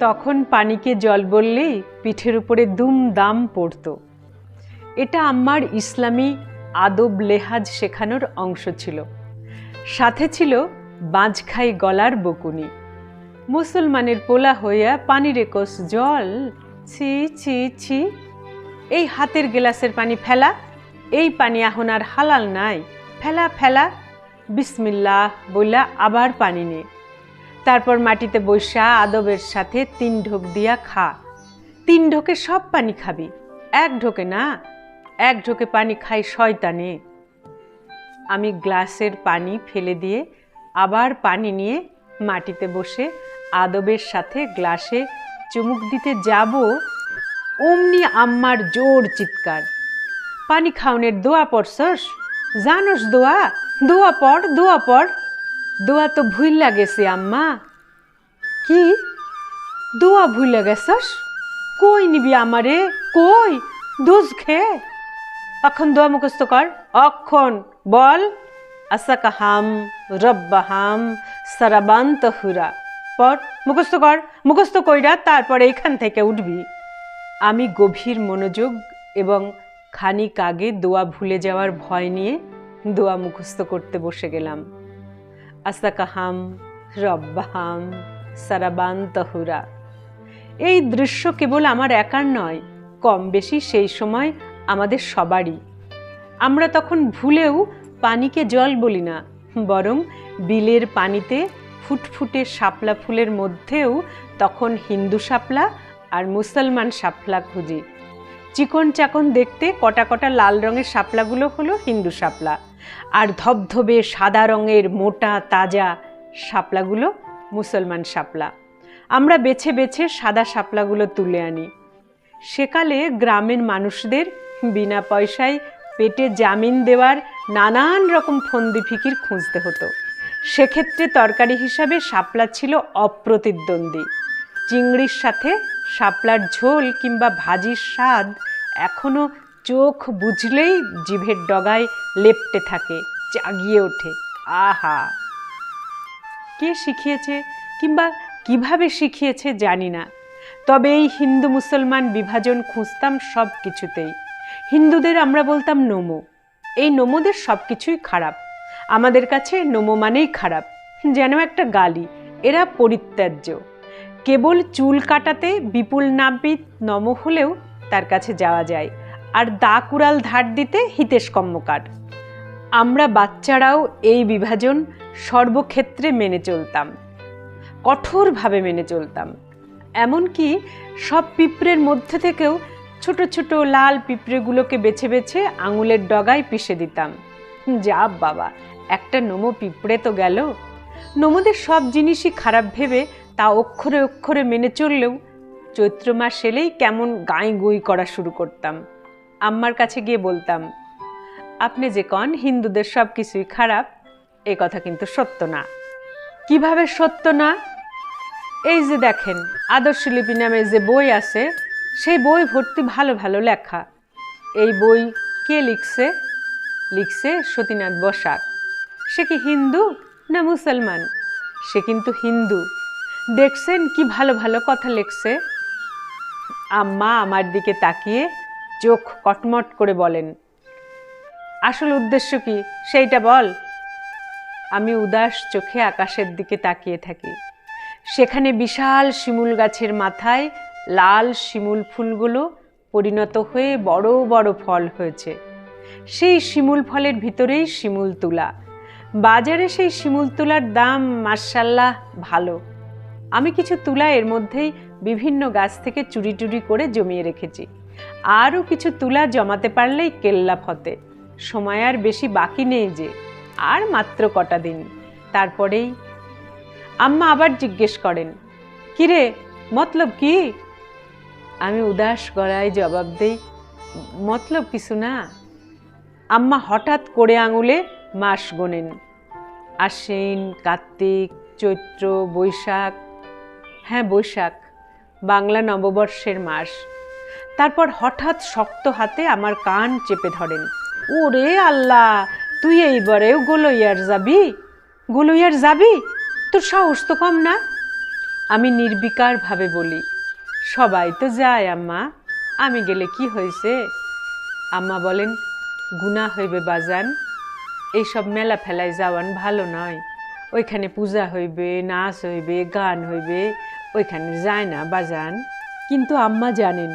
তখন পানিকে জল বললেই পিঠের উপরে দুম দাম পড়তো। এটা আমার ইসলামী আদব লেহাজ শেখানোর অংশ ছিল। সাথে ছিল বাঁজখাই গলার বকুনি। মুসলমানের পোলা হইয়া পানি রেকস জল, ছি ছি ছি, এই হাতের গেলাসের পানি ফেলা, এই পানি এখন আর হালাল নাই। ফেলা ফেলা, বিসমিল্লাহ বইলা আবার পানি নে। তারপর মাটিতে বৈশা আদবের সাথে তিন ঢোক দিয়া খা। তিন ঢোকে সব পানি খাবি। এক ঢোকে না, এক ঢোকে পানি খাই শয়তানে। আমি গ্লাসের পানি ফেলে দিয়ে আবার পানি নিয়ে মাটিতে বসে আদবের সাথে গ্লাসে চুমুক দিতে যাব, অমনি আম্মার জোর চিৎকার। পানি খাওনের দোয়া পড়ছস? জানোস দোয়া? দোয়া পড় দোয়া পড়। দোয়া তো ভুইল্লা গেছে আম্মা। কি? দোয়া ভুইল্লা গেছস কই নিবি আমারে? কই? দুজ খে। অখন দোয়া মুখস্থ কর। অক্ষণ, বল। আসাকা হাম রব্বা হাম সারাবান্ত হুরা। পর, মুখস্থ কর। মুখস্থ কইরা তারপরে এখান থেকে উঠবি। আমি গভীর মনোযোগ এবং খানিক আগে দোয়া ভুলে যাওয়ার ভয় নিয়ে দোয়া মুখস্থ করতে বসে গেলাম। আসাকা হাম রব্বা সারাবান তহুরা এই দৃশ্য কেবল আমার একার নয়, কম বেশি সেই সময় আমাদের সবারই। আমরা তখন ভুলেও পানিকে জল বলি না, বরং বিলের পানিতে ফুটফুটে শাপলা ফুলের মধ্যেও তখন হিন্দু শাপলা আর মুসলমান শাপলা খুঁজি। চিকন চাকন দেখতে কটা কটা লাল রঙের শাপলাগুলো হলো হিন্দু শাপলা। আর ধবধবে সাদা রঙের মোটা তাজা শাপলাগুলো মুসলমান শাপলা। আমরা বেছে বেছে সাদা শাপলাগুলো তুলে আনি। সেকালে গ্রামের মানুষদের বিনা পয়সায় পেটে জামিন দেওয়ার নানান রকম ফন্দি ফিকির খুঁজতে হতো। সেক্ষেত্রে তরকারি হিসাবে শাপলা ছিল অপ্রতিদ্বন্দ্বী। চিংড়ির সাথে শাপলার ঝোল কিংবা ভাজির স্বাদ এখনও চোখ বুঝলেই জিভের ডগায় লেপটে থাকে, জাগিয়ে ওঠে। আহা! কে শিখিয়েছে কিংবা কীভাবে শিখিয়েছে জানি না। তবে এই হিন্দু মুসলমান বিভাজন খুঁজতাম সব কিছুতেই। হিন্দুদের আমরা বলতাম নোমো। এই নোমোদের সব কিছুই খারাপ। আমাদের কাছে নোমো মানেই খারাপ। যেন একটা গালি। এরা পরিত্যাজ্য। কেবল চুল কাটাতে বিপুল নাবিদ নম হলেও তার কাছে যাওয়া যায়। আর দা কুড়াল ধার দিতে হিতেশ কর্মকার। আমরা বাচ্চারাও এই বিভাজন সর্বক্ষেত্রে মেনে চলতাম, কঠোরভাবে মেনে চলতাম। এমনকি সব পিঁপড়ের মধ্যে থেকেও ছোট ছোট লাল পিঁপড়েগুলোকে বেছে বেছে আঙুলের ডগায় পিষে দিতাম। যা বাবা, একটা নোমো পিঁপড়ে তো গেল। নোমোদের সব জিনিসই খারাপ ভেবে তা অক্ষরে অক্ষরে মেনে চললেও চৈত্র মাস এলেই কেমন গাঁই গুই করা শুরু করতাম। আম্মার কাছে গিয়ে বলতাম, আপনি যে কন, হিন্দুদের সব কিছুই খারাপ, এ কথা কিন্তু সত্য না। কীভাবে সত্য না? এই যে দেখেন, আদর্শ লিপি নামে যে বই আছে, সেই বই ভর্তি ভালো ভালো লেখা। এই বই কে লিখছে? লিখছে সতীনাথ বসাক। সে কি হিন্দু না মুসলমান? সে কিন্তু হিন্দু। দেখছেন কি ভালো ভালো কথা লিখছে? আম্মা আমার দিকে তাকিয়ে চোখ কটমট করে বলেন, আসল উদ্দেশ্য কি? সেইটা বল। আমি উদাস চোখে আকাশের দিকে তাকিয়ে থাকি। সেখানে বিশাল শিমুল গাছের মাথায় লাল শিমুল ফুলগুলো পরিণত হয়ে বড় বড় ফল হয়েছে। সেই শিমুল ফলের ভিতরেই শিমুল তুলা। বাজারে সেই শিমুল তুলার দাম মার্শাল্লাহ ভালো। আমি কিছু তুলা এর মধ্যেই বিভিন্ন গাছ থেকে চুরি টুরি করে জমিয়ে রেখেছি। আরও কিছু তুলা জমাতে পারলেই কেল্লা ফতে। সময় আর বেশি বাকি নেই যে, আর মাত্র কটা দিন। তারপরেই আম্মা আবার জিজ্ঞেস করেন, কিরে, মতলব কি? আমি উদাস গলায় জবাব দেই, মতলব কিছু না। আম্মা হঠাৎ করে আঙুলে মাস গোনেন। আশ্বিন, কার্তিক, চৈত্র, বৈশাখ। হ্যাঁ বৈশাখ, বাংলা নববর্ষের মাস। তারপর হঠাৎ শক্ত হাতে আমার কান চেপে ধরেন। ওরে আল্লাহ, তুই এইবারেও গোলইয়ার যাবি? গোলইয়ার যাবি? তোর সাহস তো কম না? আমি নির্বিকারভাবে বলি, সবাই তো যায় আম্মা, আমি গেলে কি হয়েছে? আম্মা বলেন গুণা হইবে বাজান, এইসব মেলা ফেলায় যাওয়ান ভালো নয়। ওইখানে পূজা হইবে, নাচ হইবে, গান হইবে, ওইখানে যায় না বাজান। কিন্তু আম্মা জানেন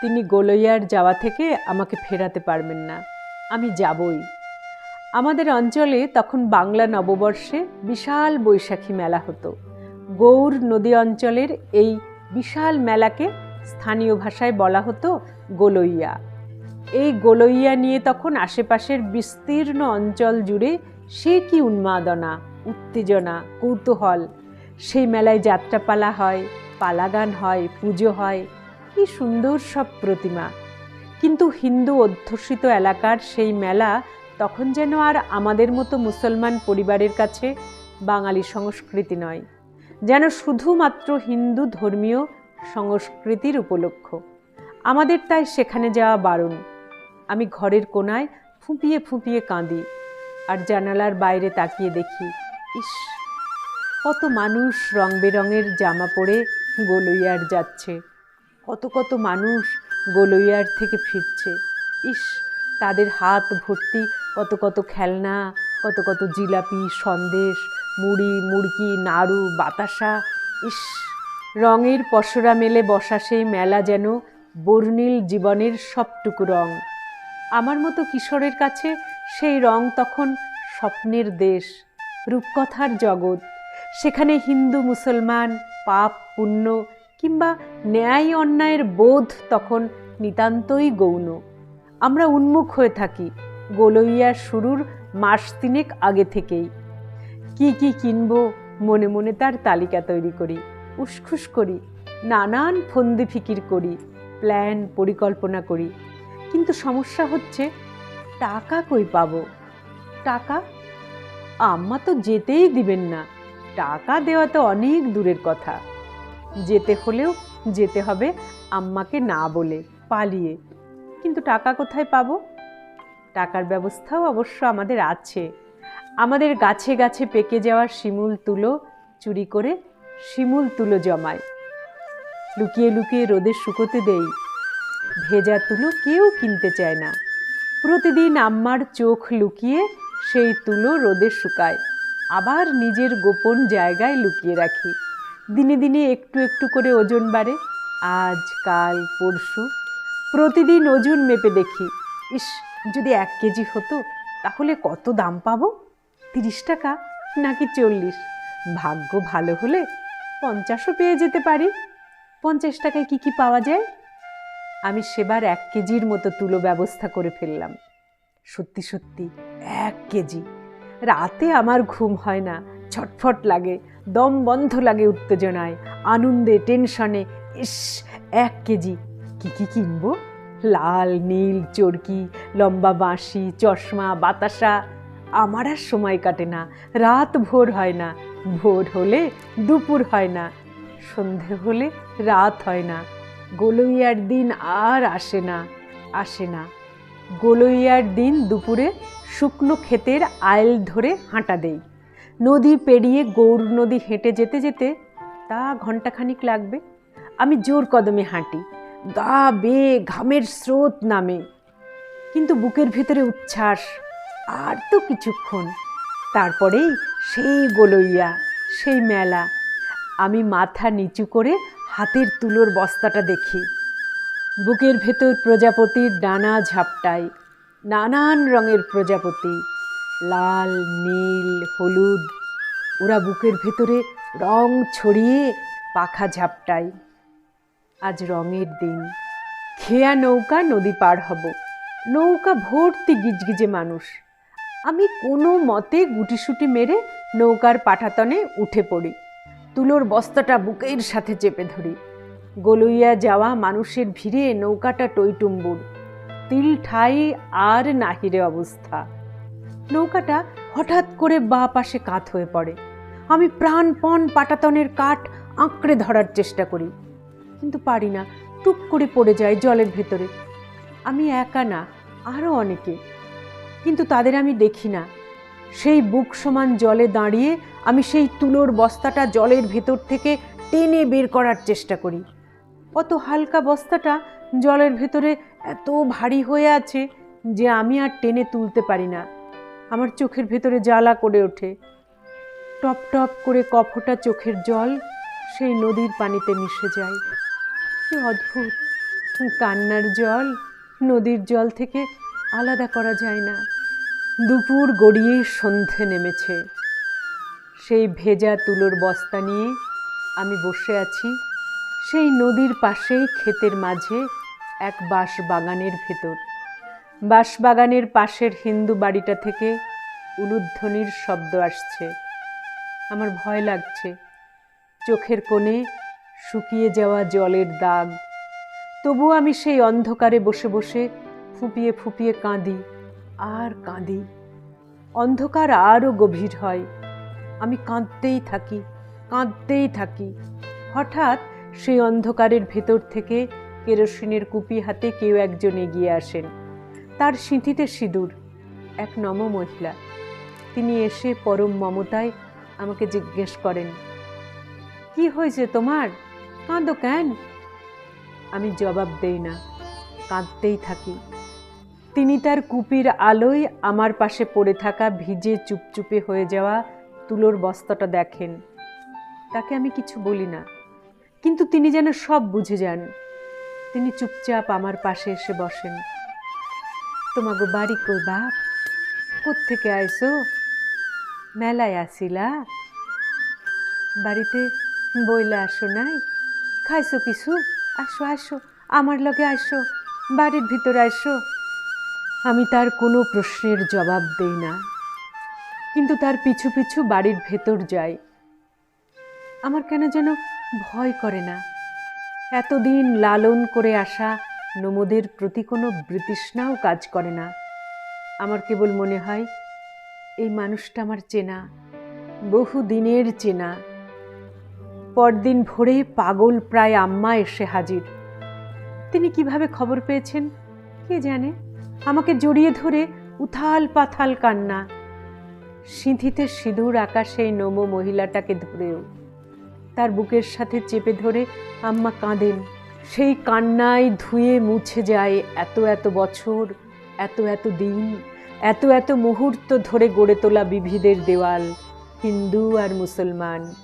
তিনি গোলইয়ার যাওয়া থেকে আমাকে ফেরাতে পারবেন না। আমি যাবই। আমাদের অঞ্চলে তখন বাংলা নববর্ষে বিশাল বৈশাখী মেলা হতো। গৌর নদী অঞ্চলের এই বিশাল মেলাকে স্থানীয় ভাষায় বলা হতো গোলইয়া। এই গোলইয়া নিয়ে তখন আশেপাশের বিস্তীর্ণ অঞ্চল জুড়ে সে কি উন্মাদনা, উত্তেজনা, কৌতূহল। সেই মেলায় যাত্রাপালা হয়, পালাগান হয়, পুজো হয়। কি সুন্দর সব প্রতিমা। কিন্তু হিন্দু অধ্যুষিত এলাকার সেই মেলা তখন যেন আর আমাদের মতো মুসলমান পরিবারের কাছে বাঙালি সংস্কৃতি নয়, যেন শুধুমাত্র হিন্দু ধর্মীয় সংস্কৃতির উপলক্ষ। আমাদের তাই সেখানে যাওয়া বারণ। আমি ঘরের কোনায় ফুঁপিয়ে ফুঁপিয়ে কাঁদি আর জানালার বাইরে তাকিয়ে দেখি, ইস, কত মানুষ রং বেরঙের জামা পরে গোলইয়ার যাচ্ছে। কত কত মানুষ গোলইয়ার থেকে ফিরছে। ইস, তাদের হাত ভর্তি কত কত খেলনা, কত কত জিলাপি, সন্দেশ, মুড়ি, মুড়কি, নাড়ু, বাতাসা। ইস, রঙের পসরা মেলে বসা সেই মেলা যেন বর্ণিল জীবনের সবটুকু রং। আমার মতো কিশোরের কাছে সেই রং তখন স্বপ্নের দেশ, রূপকথার জগৎ। সেখানে হিন্দু, মুসলমান, পাপ, পুণ্য কিংবা ন্যায় অন্যায়ের বোধ তখন নিতান্তই গৌণ। আমরা উন্মুখ হয়ে থাকি গোলইয়ার শুরুর মাস তিনেক আগে থেকেই। কি কি কিনবো মনে মনে তার তালিকা তৈরি করি, উসখুস করি, নানান ফন্দি ফিকির করি, প্ল্যান পরিকল্পনা করি। কিন্তু সমস্যা হচ্ছে, টাকা কই পাবো? টাকা আম্মা তো যেতেই দিবেন না। টাকা দেওয়া তো অনেক দূরের কথা। যেতে হলেও যেতে হবে আম্মাকে না বলে, পালিয়ে। কিন্তু টাকা কোথায় পাবো? টাকার ব্যবস্থাও অবশ্য আমাদের আছে। আমাদের গাছে গাছে পেকে যাওয়া শিমুল তুলো চুরি করে শিমুল তুলো জমায়। লুকিয়ে লুকিয়ে রোদে শুকোতে দেই। ভেজা তুলো কেউ কিনতে চায় না। প্রতিদিন আম্মার চোখ লুকিয়ে সেই তুলো রোদে শুকায়। আবার নিজের গোপন জায়গায় লুকিয়ে রাখি। দিনে দিনে একটু একটু করে ওজন বাড়ে। আজ, কাল, পরশু, প্রতিদিন ওজন মেপে দেখি। ইস, যদি এক কেজি হতো, তাহলে কত দাম পাবো? তিরিশ টাকা নাকি চল্লিশ? ভাগ্য ভালো হলে পঞ্চাশও পেয়ে যেতে পারি। পঞ্চাশ টাকায় কি কি পাওয়া যায়? আমি সেবার এক কেজির মতো তুলো ব্যবস্থা করে ফেললাম। সত্যি সত্যি, এক কেজি। রাতে আমার ঘুম হয় না, ছটফট লাগে। দম বন্ধ লাগে উত্তেজনায়, আনন্দে, টেনশনে, ইস, এক কেজি। কি কি কিনব? লাল, নীল, চরকি, লম্বা বাঁশি, চশমা, বাতাসা। আমার আর সময় কাটে না, রাত ভোর হয় না, ভোর হলে দুপুর হয় না, সন্ধে হলে রাত হয় না, গোলইয়ার দিন আর আসে না আসে না। গোলইয়ার দিন দুপুরে শুকনো ক্ষেতের আইল ধরে হাঁটা দেই। নদী পেরিয়ে গৌর নদী হেঁটে যেতে যেতে তা ঘন্টাখানিক লাগবে। আমি জোর কদমে হাঁটি। গা বেয়ে ঘামের স্রোত নামে। কিন্তু বুকের ভেতরে উচ্ছ্বাস, আর তো কিছুক্ষণ। তারপরেই সেই গোলইয়া, সেই মেলা। আমি মাথা নিচু করে হাতের তুলোর বস্তাটা দেখি। বুকের ভেতর প্রজাপতির ডানা ঝাপটায়। নানান রঙের প্রজাপতি। লাল, নীল, হলুদ। ওরা বুকের ভেতরে রং ছড়িয়ে পাখা ঝাপটায়। আজ রঙের দিন। খেয়া নৌকা নদী পার হব। নৌকা ভর্তি গিজগিজে মানুষ। আমি কোনো মতে গুটিসুটি মেরে নৌকার পাঠাতনে উঠে পড়ি। তুলোর বস্তাটা বুকের সাথে চেপে ধরি। গলইয়া যাওয়া মানুষের ভিড়ে নৌকাটা টইটুম্বুর। তিল ঠাই আর নাহিরে অবস্থা। নৌকাটা হঠাৎ করে বা পাশে কাত হয়ে পড়ে। আমি প্রাণপণ পাটাতনের কাঠ আঁকড়ে ধরার চেষ্টা করি, কিন্তু পারি না টুক করে পড়ে যায় জলের ভেতরে। আমি একা না আরও অনেকে। কিন্তু তাদের আমি দেখি না। সেই বুক সমান জলে দাঁড়িয়ে আমি সেই তুলোর বস্তাটা জলের ভেতর থেকে টেনে বের করার চেষ্টা করি। অত হালকা বস্তাটা জলের ভেতরে এত ভারী হয়ে আছে যে আমি আর টেনে তুলতে পারি না। আমার চোখের ভেতরে জ্বালা করে ওঠে। টপ টপ করে কফটা চোখের জল সেই নদীর পানিতে মিশে যায়। কি অদ্ভুত! কান্নার জল নদীর জল থেকে আলাদা করা যায় না। দুপুর গড়িয়ে সন্ধে নেমেছে। সেই ভেজা তুলোর বস্তা নিয়ে আমি বসে আছি সেই নদীর পাশেই ক্ষেতের মাঝে এক বাঁশ বাগানের ভেতর। বাঁশবাগানের পাশের হিন্দু বাড়িটা থেকে উলুধ্বনির শব্দ আসছে। আমার ভয় লাগছে। চোখের কোণে শুকিয়ে যাওয়া জলের দাগ। তবু আমি সেই অন্ধকারে বসে বসে ফুপিয়ে ফুপিয়ে কাঁদি, আর কাঁদি। অন্ধকার আরও গভীর হয়। আমি কাঁদতেই থাকি কাঁদতেই থাকি। হঠাৎ সেই অন্ধকারের ভেতর থেকে কেরোসিনের কুপি হাতে কেউ একজন এগিয়ে আসেন। তার সিঁথিতে সিঁদুর, এক নম মহিলা তিনি এসে পরম মমতায় আমাকে জিজ্ঞেস করেন, কি হয়েছে তোমার? কাঁদো কেন? আমি জবাব দেই না, কাঁদতেই থাকি। তিনি তার কুপির আলোয় আমার পাশে পড়ে থাকা ভিজে চুপচুপে হয়ে যাওয়া তুলোর বস্তাটা দেখেন। তাকে আমি কিছু বলি না, কিন্তু তিনি যেন সব বুঝে যান। তিনি চুপচাপ আমার পাশে এসে বসেন। তোমাগো বাড়ি কই, বাপ? কোত্থেকে আইসো মেলায় আসিলা? বাড়িতে বইলা আসো নাই? খাইছো কিছু? আসো আসো, আমার লগে আসো বাড়ির ভিতর আসো আমি তার কোনো প্রশ্নের জবাব দেই না। কিন্তু তার পিছু পিছু বাড়ির ভেতর যাই। আমার কেন যেন ভয় করে না। এতদিন লালন করে আসা নমদের প্রতি কোনো বৃতৃষ্ণাও কাজ করে না। আমার কেবল মনে হয়, এই মানুষটা আমার চেনা, বহু দিনের চেনা। পরদিন ভোরে পাগল প্রায় আম্মা এসে হাজির। তিনি কীভাবে খবর পেয়েছেন, কে জানে? আমাকে জড়িয়ে ধরে উথাল পাথাল কান্না। সিঁথিতে সিঁদুর আঁকা সেই নমো মহিলাটাকে ধরেও, তার বুকের সাথে চেপে ধরে আম্মা কাঁদেন। সেই কান্নায় ধুয়ে মুছে যায় এত এত বছর, এত এত দিন, এত এত মুহূর্ত ধরে গড়ে তোলা বিভিদের দেওয়াল, হিন্দু আর মুসলমান।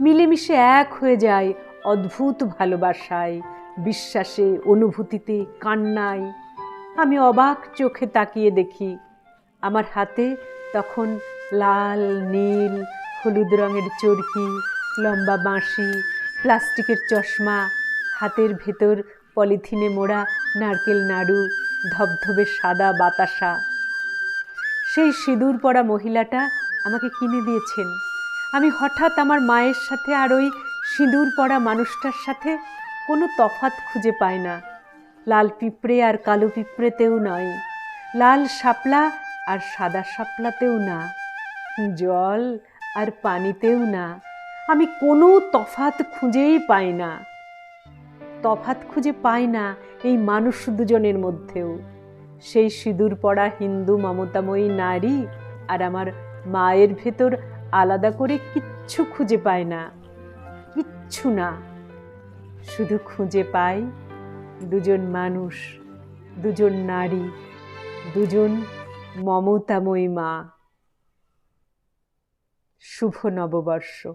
মিলেমিশে এক হয়ে যায় অদ্ভুত ভালোবাসায়, বিশ্বাসে, অনুভূতিতে, কান্নায়। আমি অবাক চোখে তাকিয়ে দেখি, আমার হাতে তখন লাল, নীল, হলুদ রঙের চরকি, লম্বা বাঁশি, প্লাস্টিকের চশমা হাতের ভেতর পলিথিনে মোড়া নারকেল নাড়ু, ধবধবে সাদা বাতাসা। সেই সিঁদুর পরা মহিলাটা আমাকে কিনে দিয়েছেন। আমি হঠাৎ আমার মায়ের সাথে আর ওই সিঁদুর পরা মানুষটার সাথে কোনো তফাত খুঁজে পাই না। লাল পিঁপড়ে আর কালো পিঁপড়েতেও নয়। লাল শাপলা আর সাদা শাপলাতেও না। জল আর পানিতেও না। আমি কোনো তফাত খুঁজেই পাই না। তফাত খুঁজে পাই না এই মানুষ দুজনের মধ্যেও। সেই সিঁদুর পড়া হিন্দু মমতাময়ী নারী আর আমার মায়ের ভেতর আলাদা করে কিচ্ছু খুঁজে পায় না। কিচ্ছু না। শুধু খুঁজে পাই দুজন মানুষ, দুজন নারী, দুজন মমতাময়ী মা। শুভ নববর্ষ।